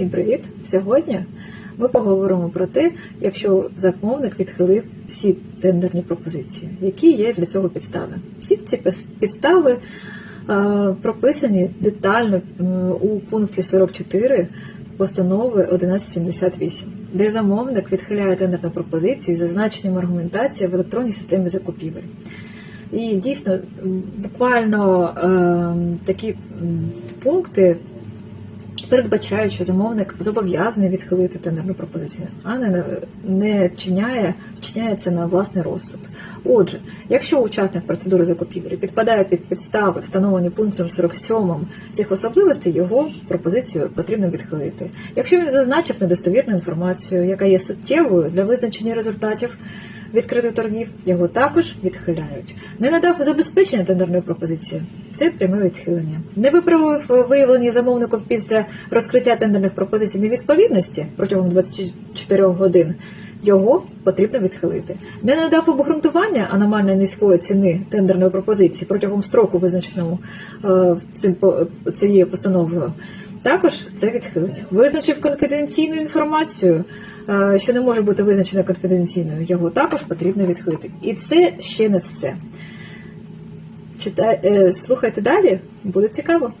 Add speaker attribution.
Speaker 1: Всім привіт! Сьогодні ми поговоримо про те, якщо замовник відхилив всі тендерні пропозиції, які є для цього підстави. Всі ці підстави прописані детально у пункті 44 постанови 1178, де замовник відхиляє тендерну пропозицію з зазначенням аргументації в електронній системі закупівель. І дійсно, буквально е, такі пункти передбачають, що замовник зобов'язаний відхилити тендерну пропозицію, а не, не вчиняє, вчиняє це на власний розсуд. Отже, якщо учасник процедури закупівлі підпадає під підстави, встановлені пунктом 47 цих особливостей, його пропозицію потрібно відхилити. Якщо він зазначив недостовірну інформацію, яка є суттєвою для визначення результатів відкритих торгів, його також відхиляють. Не надав забезпечення тендерної пропозиції. Це пряме відхилення. Не виправив виявлені замовником після розкриття тендерних пропозицій невідповідності протягом 24 годин. Його потрібно відхилити. Не надав обґрунтування аномально низької ціни тендерної пропозиції протягом строку, визначеному е, цим цією постановою. Також це відхилення. Визначив конфіденційну інформацію, що не може бути визначена конфіденційною. Його також потрібно відхилити. І це ще не все. Читай, е, слухайте далі, буде цікаво.